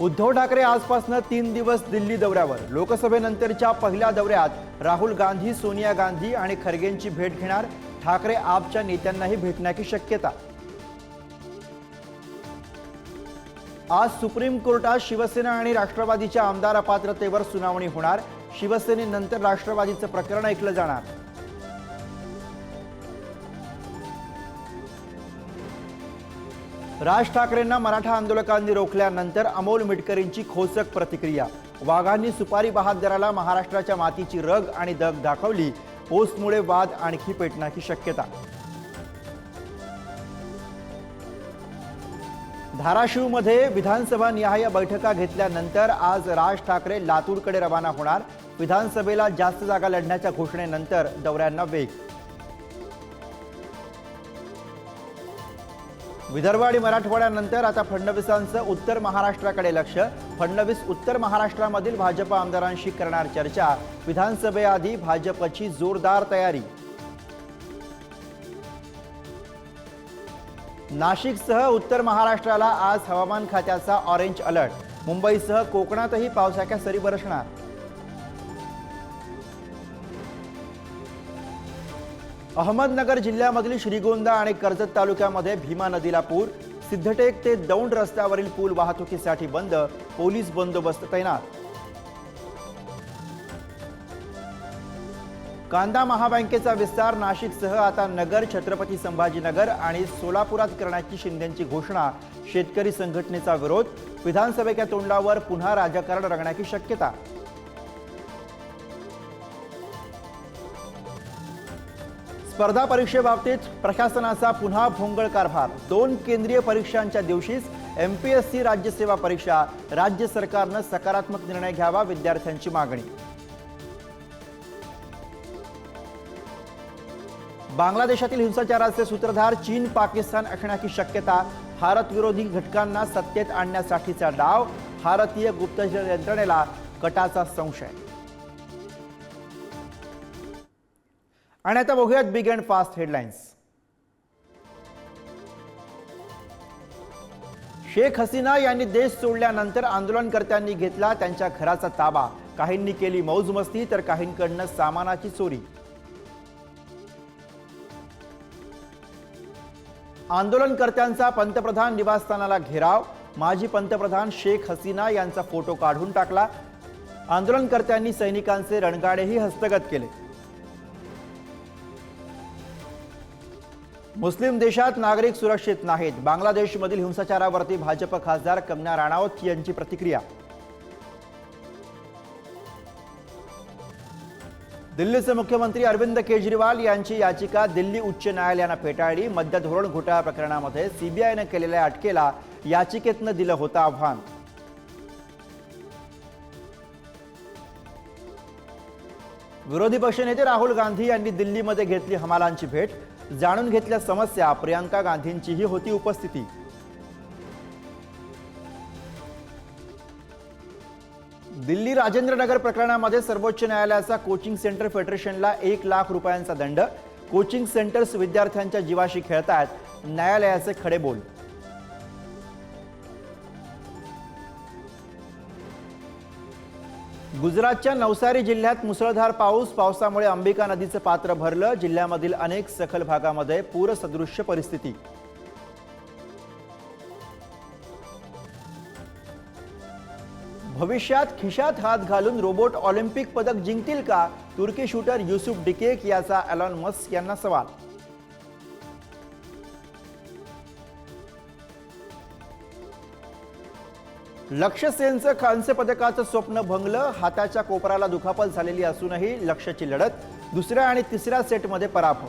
उद्धव ठाकरे आजपासून तीन दिवस दिल्ली दौऱ्यावर. लोकसभेनंतरच्या पहिल्या दौऱ्यात राहुल गांधी सोनिया गांधी आणि खरगेंची भेट घेणार. ठाकरे आपच्या नेत्यांनाही भेटण्याची शक्यता. आज सुप्रीम कोर्टात शिवसेना आणि राष्ट्रवादीच्या आमदार अपात्रतेवर सुनावणी होणार. शिवसेनेनंतर राष्ट्रवादीचं प्रकरण ऐकलं जाणार. राज ठाकरेंना मराठा आंदोलकांनी रोखल्यानंतर अमोल मिटकरींची खोचक प्रतिक्रिया. वाघांनी सुपारी बहादराला महाराष्ट्राच्या मातीची रग आणि दग दाखवली. पोस्टमुळे वाद आणखी पेटण्याची शक्यता. धाराशिवमध्ये विधानसभा निहाय बैठका घेतल्यानंतर आज राज ठाकरे लातूरकडे रवाना होणार. विधानसभेला जास्त जागा लढण्याच्या घोषणेनंतर दौऱ्यांना वेग विदर्भ आणि मराठवाड्यानंतर आता फडणवीसांचं उत्तर महाराष्ट्राकडे लक्ष. फडणवीस उत्तर महाराष्ट्रामधील भाजप आमदारांशी करणार चर्चा. विधानसभेआधी भाजपची जोरदार तयारी. नाशिकसह उत्तर महाराष्ट्राला आज हवामान खात्याचा ऑरेंज अलर्ट. मुंबईसह कोकणातही पावसाच्या सरी बरसणार. अहमदनगर जिल्ह्यामधील श्रीगोंदा आणि कर्जत तालुक्यामध्ये भीमा नदीला पूर सिद्धटेक ते दौंड रस्त्यावरील पूल वाहतुकीसाठी बंद पोलीस बंदोबस्त तैनात. कांदा महाबँकेचा विस्तार नाशिकसह आता नगर छत्रपती संभाजीनगर आणि सोलापुरात करण्याची शिंदेची घोषणा शेतकरी संघटनेचा विरोध विधानसभेच्या तोंडावर पुन्हा राजकारण रंगण्याची शक्यता. स्पर्धा परीक्षेबाबतीत प्रशासनाचा पुन्हा भोंगळ कारभार. दोन केंद्रीय परीक्षांच्या दिवशीच एम पी एस सी राज्यसेवा परीक्षा राज्य सरकारनं सकारात्मक निर्णय घ्यावा विद्यार्थ्यांची मागणी. बांगलादेशातील हिंसाचाराचे सूत्रधार चीन पाकिस्तान असण्याची शक्यता भारत विरोधी घटकांना सत्तेत आणण्यासाठीचा डाव भारतीय गुप्तचर यंत्रणेला कटाचा संशय. आणि आता बघूयात big and fast headlines Sheikh Hasina यांनी देश सोडल्यानंतर आंदोलनकर्त्यांनी घेतला त्यांच्या घराचा ताबा. काहींनी केली मौजमस्ती तर काहींकडनं सामानाची चोरी. आंदोलनकर्त्यांचा पंतप्रधान निवासस्थानाला घेराव. माजी पंतप्रधान शेख हसीना यांचा फोटो काढून टाकला. आंदोलनकर्त्यांनी सैनिकांचे रणगाडेही हस्तगत केले. मुस्लिम देशात नागरिक सुरक्षित नाहीत. बांगलादेशमधील हिंसाचारावरती भाजप खासदार कंगना राणावत यांची प्रतिक्रिया. दिल्लीचे मुख्यमंत्री अरविंद केजरीवाल यांची याचिका दिल्ली उच्च न्यायालयानं फेटाळली. मद्य धोरण घोटाळा प्रकरणामध्ये सीबीआयनं केलेल्या अटकेला याचिकेतनं दिलं होतं आव्हान. विरोधी पक्षनेते राहुल गांधी यांनी दिल्लीमध्ये घेतली हमालांची भेट. जाणून घेतल्या समस्या प्रियांका गांधींचीही होती उपस्थिती. दिल्ली राजेंद्रनगर प्रकरणामध्ये सर्वोच्च न्यायालयाचा कोचिंग सेंटर फेडरेशनला एक लाख रुपयांचा दंड. कोचिंग सेंटर्स विद्यार्थ्यांच्या जीवाशी खेळतायत. न्यायालयाचे खडे बोल गुजरातच्या नवसारी जिल्ह्यात मुसळधार पाऊस पावसामुळे अंबिका नदीचं पात्र भरलं. जिल्ह्यामधील अनेक सखल भागामध्ये पूरसदृश्य परिस्थिती. भविष्यात खिशात हात घालून रोबोट ऑलिम्पिक पदक जिंकतील का? तुर्की शूटर युसुफ डिकेक याचा एलॉन मस्क यांना सवाल. लक्ष्य सेनचं कांस्य पदकाचं स्वप्न भंगलं हाताच्या कोपराला दुखापत झालेली असूनही लक्ष्यची लढत दुसऱ्या आणि तिसऱ्या सेटमध्ये पराभव.